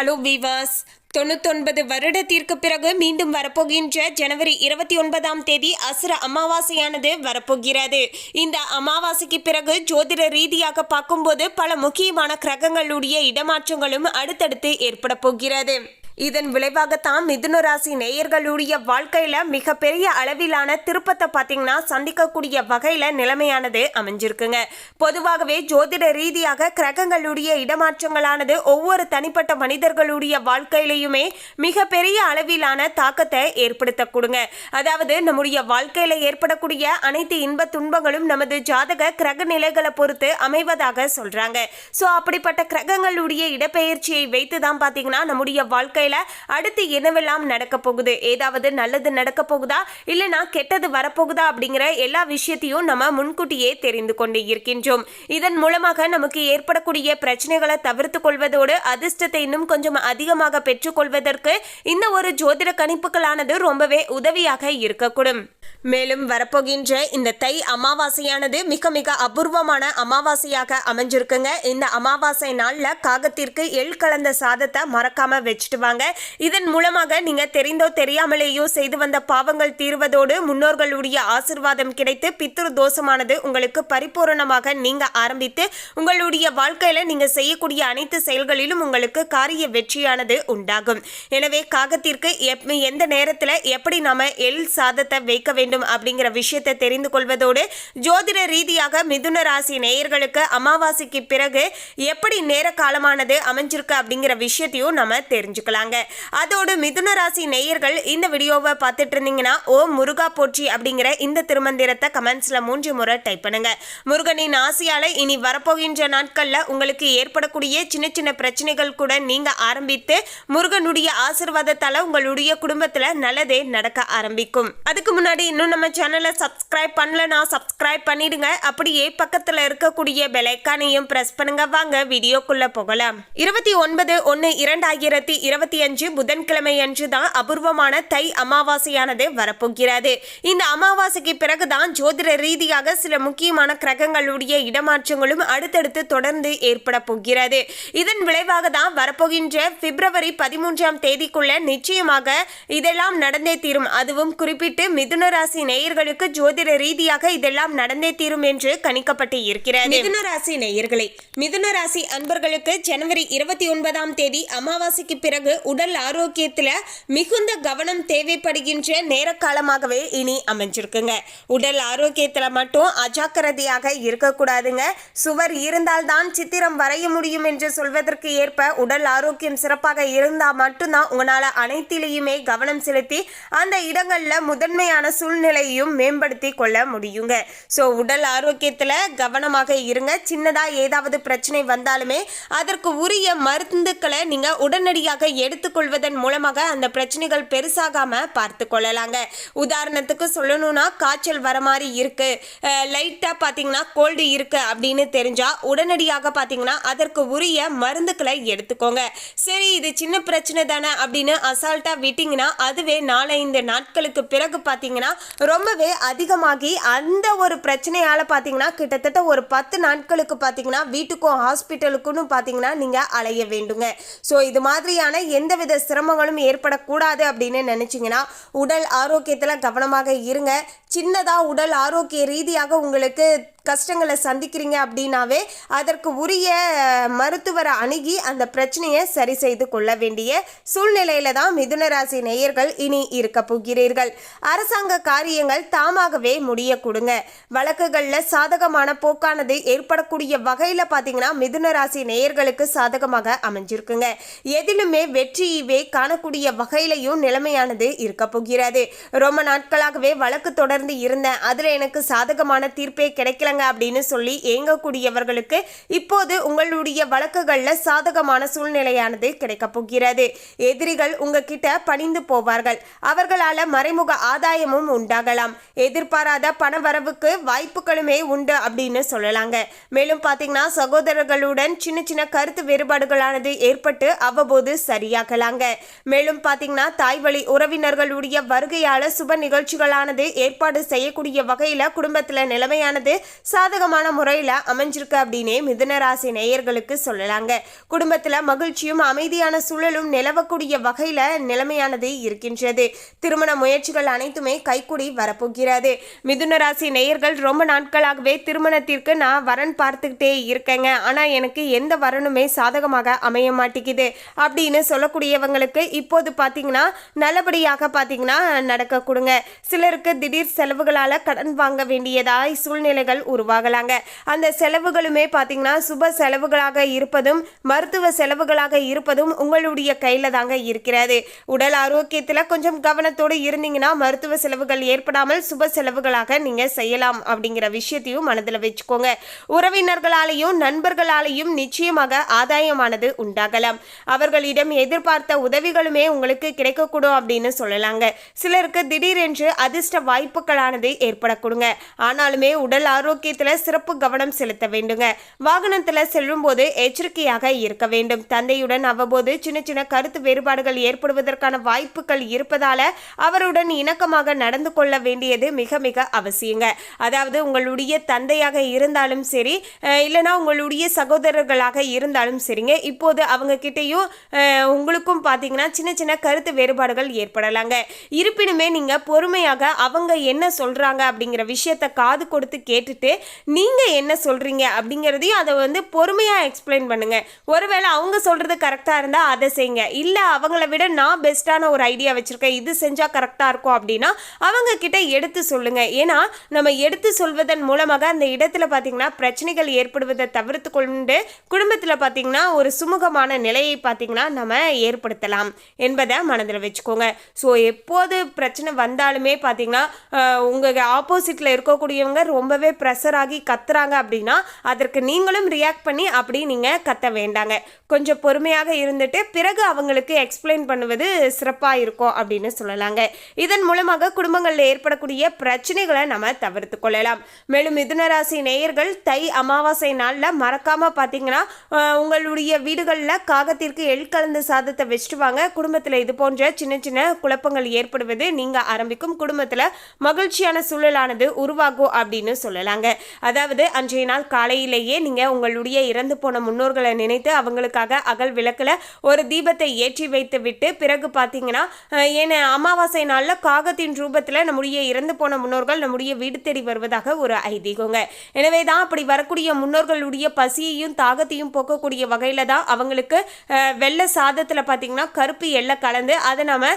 Hello viewers தொண்ணூத்தொன்பது வருடத்திற்கு பிறகு மீண்டும் வரப்போகின்ற ஜனவரி இருபத்தி ஒன்பதாம் தேதி அசுர அமாவாசையானது வரப்போகிறது. இந்த அமாவாசைக்கு பிறகு ஜோதிட ரீதியாக பார்க்கும்போது பல முக்கியமான கிரகங்களுடைய இடமாற்றங்களும் அடுத்தடுத்து ஏற்பட போகிறது. இதன் விளைவாகத்தான் மிதுன ராசி நேயர்களுடைய வாழ்க்கையில மிகப்பெரிய அளவிலான திருப்பத்தை பார்த்தீங்கன்னா சந்திக்கக்கூடிய வகையில நிலைமையானது அமைஞ்சிருக்குங்க. பொதுவாகவே ஜோதிட ரீதியாக கிரகங்களுடைய இடமாற்றங்களானது ஒவ்வொரு தனிப்பட்ட மனிதர்களுடைய வாழ்க்கையிலையுமே மிகப்பெரிய அளவிலான தாக்கத்தை ஏற்படுத்தக்கூடுங்க. அதாவது நம்முடைய வாழ்க்கையில ஏற்படக்கூடிய அனைத்து இன்ப துன்பங்களும் நமது ஜாதக கிரக நிலைகளை பொறுத்து அமைவதாக சொல்றாங்க. ஸோ அப்படிப்பட்ட கிரகங்களுடைய இடப்பெயர்ச்சியை வைத்து தான் பார்த்தீங்கன்னா நம்முடைய வாழ்க்கை வாழ்க்கையில அடுத்து என்னவெல்லாம் நடக்க போகுது? ஏதாவது நல்லது நடக்க போகுதா? இல்லைனா கெட்டது வரப்போகுதா? அப்படிங்கிற எல்லா விஷயத்தையும் நம்ம முன்கூட்டியே தெரிந்து கொண்டு இருக்கின்றோம். இதன் மூலமாக நமக்கு ஏற்படக்கூடிய பிரச்சனைகளை தவிர்த்து கொள்வதோடு அதிர்ஷ்டத்தை இன்னும் கொஞ்சம் அதிகமாக பெற்றுக்கொள்வதற்கு இந்த ஒரு ஜோதிட கணிப்புகளானது ரொம்பவே உதவியாக இருக்கக்கூடும். மேலும் வரப்போகின்ற இந்த தை அமாவாசையானது மிக மிக அபூர்வமான அமாவாசையாக அமைஞ்சிருக்குங்க. இந்த அமாவாசை நாளில் காகத்திற்கு எள் கலந்த சாதத்தை மறக்காம வச்சுட்டு வாங்க. இதன் மூலமாக நீங்க தெரிந்தோ தெரியாமலேயோ செய்து வந்த பாவங்கள் தீர்வதோடு முன்னோர்களுடைய ஆசிர்வாதம் கிடைத்து பித்ரு தோஷமானது உங்களுக்கு பரிபூரணமாக நீங்க ஆரம்பித்து உங்களுடைய வாழ்க்கையில நீங்க செய்யக்கூடிய அனைத்து செயல்களிலும் உங்களுக்கு காரிய வெற்றியானது உண்டாகும். எனவே காகத்திற்கு எப்- எந்த நேரத்தில் எப்படி நாம எள் சாதத்தை வைக்க வேண்டும் அப்படிங்கிற விஷயத்தை தெரிந்து கொள்வதோடு ஜோதிட ரீதியாக மிதுன ராசி நேயர்களுக்கு அமாவாசைக்கு பிறகு எப்படி நேர காலமானது அமைஞ்சிருக்கு அப்படிங்கிற விஷயத்தையும் நம்ம தெரிஞ்சுக்கலாங்க. அதோடு மிதுன ராசி நேயர்கள் இந்த வீடியோவை பார்த்துட்டு இருந்தீங்கன்னா ஓ முருகா போற்றி அப்படிங்கிற இந்த திருமந்திரத்தை கமெண்ட்ஸில் மூன்று முறை டைப் பண்ணுங்க. முருகனின் ஆசையால இனி வரப்போகின்ற நாட்கள்ல உங்களுக்கு ஏற்படக்கூடிய சின்ன சின்ன பிரச்சனைகள் கூட நீங்க ஆரம்பித்து முருகனுடைய ஆசிர்வாதத்தால் உங்களுடைய குடும்பத்துல நல்லதே நடக்க ஆரம்பிக்கும். அதுக்கு முன்னாடி இன்னும் நம்ம சேனலை சப்ஸ்கிரைப் பண்ணலனா சப்ஸ்கிரைப் பண்ணிடுங்க. அப்படியே பக்கத்துல இருக்கக்கூடிய பெலைக்கானையும் பிரஸ் பண்ணுங்க. வாங்க வீடியோக்குள்ள போகலாம். இருபத்தி ஒன்பது ஒன்னு இரண்டாயிரத்தி இருபத்தி அஞ்சு புதன்கிழமை அன்று தான் அபூர்வமான தை அமாவாசையானது வரப்போகிறது. இந்த அமாவாசைக்கு பிறகுதான் ஜோதிட ரீதியாக சில முக்கியமான கிரகங்களுடைய இடமாற்றங்களும் அடுத்தடுத்து தொடர்ந்து ஏற்பட போகிறது. இதன் விளைவாக தான் வரப்போகின்ற பிப்ரவரி பதிமூன்றாம் தேதிக்குள்ள நிச்சயமாக இதெல்லாம் நடந்தே தீரும். அதுவும் குறிப்பிட்டு மிதுன ராசி நேயர்களுக்கு ஜோதிட ரீதியாக இதெல்லாம் நடந்தே தீரும் என்று கணிக்கப்பட்டு இருக்கிறது. மிதுன ராசி நேயர்களே மிதுன ராசி அன்பர்களுக்கு ஜனவரி இருபத்தி ஒன்பதாம் தேதி அமாவாசைக்கு பிறகு உடல் ஆரோக்கியத்துல மிகுந்த கவனம் தேவைப்படுகின்ற நேர காலமாகவே இனி அமைஞ்சிருக்குங்க. உடல் ஆரோக்கியத்துல மட்டும் அஜாக்கிரதையாக இருக்கக்கூடாதுங்க. சுவர் இருந்தால்தான் சித்திரம் வரைய முடியும் என்று சொல்வதற்கு ஏற்ப உடல் ஆரோக்கியம் சிறப்பாக இருந்தால் மட்டும்தான் உங்களால் அனைத்திலையுமே கவனம் செலுத்தி அந்த இடங்கள்ல முதன்மையான சூழ்நிலை சூழ்நிலையையும் மேம்படுத்தி கொள்ள முடியுங்க. ஸோ உடல் ஆரோக்கியத்தில் கவனமாக இருங்க. சின்னதாக ஏதாவது பிரச்சனை வந்தாலுமே அதற்கு உரிய மருந்துக்களை நீங்கள் உடனடியாக எடுத்துக்கொள்வதன் மூலமாக அந்த பிரச்சனைகள் பெருசாகாமல் பார்த்து கொள்ளலாங்க. உதாரணத்துக்கு சொல்லணும்னா காய்ச்சல் வர மாதிரி இருக்குது லைட்டாக பார்த்தீங்கன்னா கோல்டு இருக்குது அப்படின்னு தெரிஞ்சால் உடனடியாக பார்த்தீங்கன்னா அதற்கு உரிய மருந்துக்களை எடுத்துக்கோங்க. சரி இது சின்ன பிரச்சனை தானே அப்படின்னு அசால்ட்டாக விட்டிங்கன்னா அதுவே நாலஞ்சு நாட்களுக்கு பிறகு பார்த்தீங்கன்னா ரொம்பவே அதிகமாகி அந்த ஒரு பிரச்சனையால் பார்த்தீங்கன்னா கிட்டத்தட்ட ஒரு பத்து நாட்களுக்கு பார்த்தீங்கன்னா வீட்டுக்கும் ஹாஸ்பிட்டலுக்குன்னு பார்த்தீங்கன்னா நீங்கள் அலைய வேண்டுங்க. ஸோ இது மாதிரியான எந்தவித சிரமங்களும் ஏற்படக்கூடாது அப்படின்னு நினச்சிங்கன்னா உடல் ஆரோக்கியத்தில் கவனமாக இருங்க. சின்னதாக உடல் ஆரோக்கிய ரீதியாக உங்களுக்கு கஷ்டங்களை சந்திக்கிறீங்க அப்படின்னாவே அதற்கு உரிய மருத்துவரை அணுகி அந்த பிரச்சனையை சரி செய்து கொள்ள வேண்டிய சூழ்நிலையில தான் மிதுனராசி நேயர்கள் இனி இருக்க போகிறீர்கள். அரசாங்க காரியங்கள் தாமாகவே முடிய கொடுங்க. வழக்குகளில் சாதகமான போக்கானது ஏற்படக்கூடிய வகையில் பார்த்தீங்கன்னா மிதுன ராசி நேயர்களுக்கு சாதகமாக அமைஞ்சிருக்குங்க. எதிலுமே வெற்றியவே காணக்கூடிய வகையிலையும் நிலைமையானது இருக்க போகிறது. ரொம்ப நாட்களாகவே வழக்கு தொடர்ந்து இருந்தேன் அதில் எனக்கு சாதகமான தீர்ப்பே கிடைக்கலங்க அப்படின்னு சொல்லி ஏங்கக்கூடியவர்களுக்கு இப்போது உங்களுடைய வழக்குகளில் சாதகமான சூழ்நிலையானது கிடைக்கப் போகிறது. எதிரிகள் உங்ககிட்ட பணிந்து போவார்கள். அவர்களால் மறைமுக ஆதாயமும் உண்டாகலாம். எதிர்பாராத பண வரவுக்கு வாய்ப்புகளுமே உண்டு அப்படின்னு சொல்லலாங்க. மேலும் பார்த்தீங்கன்னா சகோதரர்களுடன் சின்ன சின்ன கருத்து வேறுபாடுகளானது ஏற்பட்டு அவ்வப்போது சரியாகலாங்க. மேலும் பார்த்தீங்கன்னா தாய் வழி உறவினர்களுடைய வருகையால சுப நிகழ்ச்சிகளானது ஏற்பாடு செய்யக்கூடிய வகையில் குடும்பத்தில் நிலைமையானது சாதகமான முறையில் அமைஞ்சிருக்கு அப்படின்னே மிதுனராசி நேயர்களுக்கு சொல்லலாங்க. குடும்பத்தில் மகிழ்ச்சியும் அமைதியான சூழலும் நிலவக்கூடிய வகையில் நிலைமையானது இருக்கின்றது. திருமண முயற்சிகள் அனைத்துமே கைக்கூடி வரப்போகிறது. மிதுன ராசி நேயர்கள் ரொம்ப நாட்களாகவே திருமணத்திற்கு நான் வரன் பார்த்துக்கிட்டே இருக்கேங்க. ஆனால் எனக்கு எந்த வரனுமே சாதகமாக அமைய மாட்டேங்குது. அப்படின்னு சொல்லக்கூடியவங்களுக்கு இப்போது பார்த்தீங்கன்னா நல்லபடியாக பார்த்தீங்கன்னா நடக்க கொடுங்க. சிலருக்கு திடீர் செலவுகளால் கடன் வாங்க வேண்டியதாய் சூழ்நிலைகள் உருவாகலாங்க. அந்த செலவுகளுமே பார்த்தீங்கன்னா சுப செலவுகளாக இருப்பதும் மருத்துவ செலவுகளாக இருப்பதும் உங்களுடைய கையில் தாங்க இருக்கிறது. உடல் ஆரோக்கியத்தில் கொஞ்சம் கவனத்தோடு இருந்தீங்கன்னா மருத்துவ செலவுகள் ஏற்படாமல் சுப செலவுகளாக நீங்கள் செய்யலாம் அப்படிங்கிற விஷயத்தையும் மனதில் வச்சுக்கோங்க. உறவினர்களாலேயும் நண்பர்களாலேயும் நிச்சயமாக ஆதாயமானது உண்டாகலாம். அவர்களிடம் எதிர்பார்த்த உதவிகளுமே உங்களுக்கு கிடைக்கக்கூடும் அப்படின்னு சொல்லலாங்க. சிலருக்கு திடீரென்று அதிர்ஷ்ட வாய்ப்புகளானது ஏற்படக்கூடுங்க. ஆனாலுமே உடல் ஆரோக்கியத்தில் சிறப்பு கவனம் செலுத்த வேண்டுங்க. வாகனத்தில் செல்லும்போது எச்சரிக்கையாக இருக்க வேண்டும். தந்தையுடன் அவ்வப்போது சின்ன சின்ன கருத்து வேறுபாடுகள் ஏற்படுவதற்கான வாய்ப்புகள் இருப்பதால அவருடன் இணக்கமாக நடந்து கொள்ள வேண்டியது மிக மிக அவசியங்க. அதாவது உங்களுடைய தந்தையாக இருந்தாலும் சரி இல்லைனா இல்லைன்னா உங்களுடைய சகோதரர்களாக இருந்தாலும் சரிங்க. இப்போது அவங்க கிட்டேயும் உங்களுக்கும் பார்த்தீங்கன்னா சின்ன சின்ன கருத்து வேறுபாடுகள் ஏற்படலாங்க. இருப்பினுமே நீங்கள் பொறுமையாக அவங்க என்ன சொல்கிறாங்க அப்படிங்கிற விஷயத்த காது கொடுத்து கேட்டுட்டு நீங்கள் என்ன சொல்கிறீங்க அப்படிங்கிறதையும் அதை வந்து பொறுமையாக எக்ஸ்பிளைன் பண்ணுங்க. ஒருவேளை அவங்க சொல்கிறது கரெக்டாக இருந்தால் அதை செய்யுங்க. இல்லை அவங்கள விட நான் பெஸ்ட்டான ஒரு ஐடியா வச்சுருக்கேன் இது செஞ்சால் கரெக்டாக இருக்கும் அப்படின்னா அவங்க கிட்ட எடுத்து சொல்லுங்க. ஏன்னா நம்ம எடுத்து சொல்வதன் மூலமாக அந்த இடத்துல பார்த்தீங்கன்னா பிரச்சனைகள் ஏற்படுவதை தவிர்த்து கொண்டு குடும்பத்தில் பார்த்தீங்கன்னா ஒரு சுமூகமான நிலையை பார்த்தீங்கன்னா நம்ம ஏற்படுத்தலாம் என்பதை மனதில் வச்சுக்கோங்க. ஸோ எப்போது பிரச்சனை வந்தாலுமே பார்த்தீங்கன்னா உங்கள் ஆப்போசிட்டில் இருக்கக்கூடியவங்க ரொம்பவே ப்ரெஷர் ஆகி கத்துறாங்க அப்படின்னா அதற்கு நீங்களும் ரியாக்ட் பண்ணி அப்படி நீங்கள் கத்த வேண்டாங்க. கொஞ்சம் பொறுமையாக இருந்துட்டு பிறகு அவங்களுக்கு எக்ஸ்பிளைன் பண்ணுவது சிறப்பாக இருக்கும் அப்படின்னு சொல்லலாங்க. இதன் மூலமாக குடும்பங்களில் ஏற்படக்கூடிய பிரச்சனைகளை நம்ம தவிர்த்து கொள்ளலாம். மேலும் மிதுனராசி நேயர்கள் தை அமாவாசை நாளில் மறக்காமல் பார்த்தீங்கன்னா உங்களுடைய வீடுகளில் காகத்திற்கு எள் கலந்து சாதத்தை வச்சுட்டு வாங்க. குடும்பத்தில் இது போன்ற சின்ன சின்ன குழப்பங்கள் ஏற்படுவது நீங்கள் ஆரம்பிக்கும். குடும்பத்தில் மகிழ்ச்சியான சூழலானது உருவாகும் அப்படின்னு சொல்லலாங்க. அதாவது அன்றைய நாள் காலையிலேயே நீங்கள் உங்களுடைய இறந்து போன முன்னோர்களை நினைத்து அவங்களுக்காக அகல் விளக்கில் ஒரு தீபத்தை ஏற்றி வைத்து விட்டு பிறகு பார்த்தீங்கன்னா ஏன்னா அமாவாசை நாளில் காகத்தின் ரூபத்தில் நம்முடைய இறந்து போன முன்னோர்கள் நம்முடைய வீடு தேடி வருவதாக ஒரு ஐதீகங்க. எனவே தான் அப்படி வரக்கூடிய முன்னோர்களுடைய பசியையும் தாகத்தையும் போக்கக்கூடிய வகையில் தான் அவங்களுக்கு வெள்ளை சாதத்தில் பார்த்தீங்கன்னா கருப்பு எள்ளை கலந்து அதை நம்ம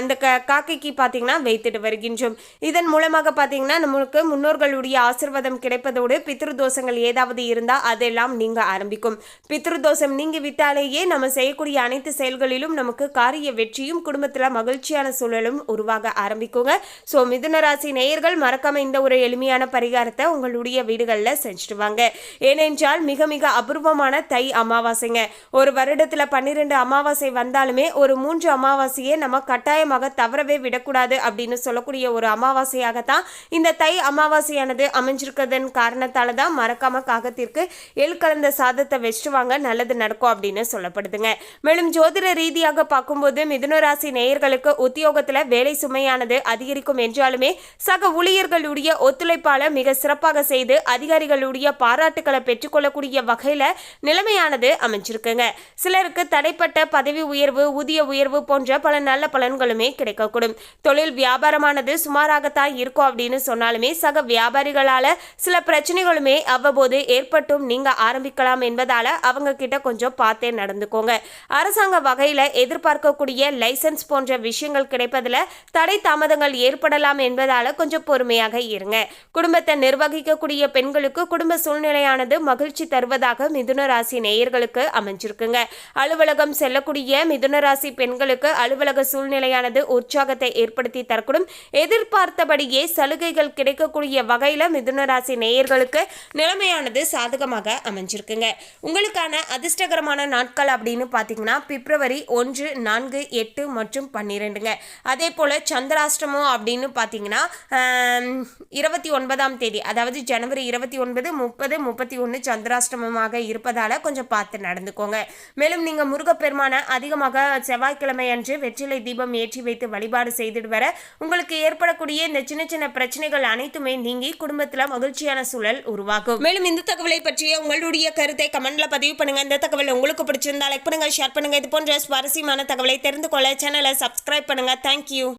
அந்த க காக்கைக்கு பார்த்திங்கன்னா வைத்துட்டு வருகின்றோம். இதன் மூலமாக பார்த்திங்கன்னா நம்மளுக்கு முன்னோர்களுடைய ஆசிர்வாதம் கிடைப்பதோடு பித்ரு தோஷங்கள் ஏதாவது இருந்தால் அதெல்லாம் நீங்க ஆரம்பிக்கும். பித்ரு தோஷம் நீங்கி விட்டாலேயே நம்ம செய்யக்கூடிய அனைத்து செயல்களிலும் நமக்கு காரிய வெற்றியும் குடும்பத்தில் மகிழ்ச்சியான சூழலும் உருவாக ஆரம்பிக்கும். இருக்குங்க ஸோ மிதுன ராசி நேயர்கள் மறக்காம இந்த ஒரு எளிமையான பரிகாரத்தை உங்களுடைய வீடுகளில் செஞ்சுட்டு வாங்க. ஏனென்றால் மிக மிக அபூர்வமான தை அமாவாசைங்க. ஒரு வருடத்தில் பன்னிரெண்டு அமாவாசை வந்தாலுமே ஒரு மூன்று அமாவாசையை நம்ம கட்டாயமாக தவறவே விடக்கூடாது அப்படின்னு சொல்லக்கூடிய ஒரு அமாவாசையாகத்தான் இந்த தை அமாவாசையானது அமைஞ்சிருக்கிறதன் காரணத்தால தான் மறக்காம காகத்திற்கு எல் கலந்த சாதத்தை வச்சுட்டு வாங்க நல்லது நடக்கும் அப்படின்னு சொல்லப்படுதுங்க. மேலும் ஜோதிட ரீதியாக பார்க்கும்போது மிதுன ராசி நேயர்களுக்கு உத்தியோகத்தில் வேலை சுமையானது அதிகரிக்கும் என்றாலுமே சக ஊழியர்களுடைய ஒத்துழைப்பால மிக சிறப்பாக செய்து அதிகாரிகளுடைய பாராட்டுக்களை பெற்றுக்கொள்ளக்கூடிய வகையில் நிலைமையானது அமைஞ்சிருக்குங்க. சிலருக்கு தடைப்பட்ட பதவி உயர்வு ஊதிய உயர்வு போன்ற பல நல்ல பலன்களுமே கிடைக்கக்கூடும். தொழில் வியாபாரமானது சுமாராகத்தான் இருக்கும் அப்படின்னு சொன்னாலுமே சக வியாபாரிகளால சில பிரச்சனைகளுமே அவ்வப்போது ஏற்பட்டும் நீங்க ஆரம்பிக்கலாம் என்பதால அவங்க கிட்ட கொஞ்சம் பார்த்தே நடந்துக்கோங்க. அரசாங்க வகையில எதிர்பார்க்கக்கூடிய லைசன்ஸ் போன்ற விஷயங்கள் கிடைப்பதுல தடை தாமதங்கள் ஏற்படலாம் என்பதால கொஞ்சம் பொறுமையாக இருங்க. குடும்பத்தை நிர்வகிக்கக்கூடிய பெண்களுக்கு குடும்ப சூழ்நிலையானது மகிழ்ச்சி தருவதாக மிதுன ராசி நேயர்களுக்கு அமைஞ்சிருக்குங்க. அலுவலகம் செல்லக்கூடிய மிதுன ராசி பெண்களுக்கு அலுவலக சூழ்நிலையானது உற்சாகத்தை ஏற்படுத்தி தரக்கூடும். எதிர்பார்த்தபடியே சலுகைகள் கிடைக்கக்கூடிய வகையில மிதுன ராசி நேயர்களுக்கு நிலைமையானது சாதகமாக அமைஞ்சிருக்குங்க. உங்களுக்கான அதிர்ஷ்டகரமான நாட்கள் அப்படின்னு பார்த்தீங்கன்னா பிப்ரவரி ஒன்று நான்கு எட்டு மற்றும் பன்னிரெண்டுங்க. அதே போல சந்திராஷ்ட சந்திராஷ்டமம் அப்படின்னு பார்த்தீங்கன்னா இருபத்தி ஒன்பதாம் தேதி அதாவது ஜனவரி இருபத்தி ஒன்பது முப்பது முப்பத்தி ஒன்று சந்திராஷ்டமமாக இருப்பதால் கொஞ்சம் பார்த்து நடந்துக்கோங்க. மேலும் நீங்கள் முருகப்பெருமான அதிகமாக செவ்வாய்க்கிழமை அன்று வெற்றிலை தீபம் ஏற்றி வைத்து வழிபாடு செய்துட்டு வர உங்களுக்கு ஏற்படக்கூடிய இந்த சின்ன சின்ன பிரச்சனைகள் அனைத்துமே நீங்கி குடும்பத்தில் மகிழ்ச்சியான சூழல் உருவாகும். மேலும் இந்த தகவலை பற்றிய உங்களுடைய கருத்தை கமெண்ட்ல பதிவு பண்ணுங்க. இந்த தகவல் உங்களுக்கு பிடிச்சிருந்தா லைக் பண்ணுங்க ஷேர் பண்ணுங்க. இது போன்ற சுவாரஸ்யமான தகவலை தெரிந்து கொள்ள சேனலை சப்ஸ்கிரைப் பண்ணுங்க. தேங்க்யூ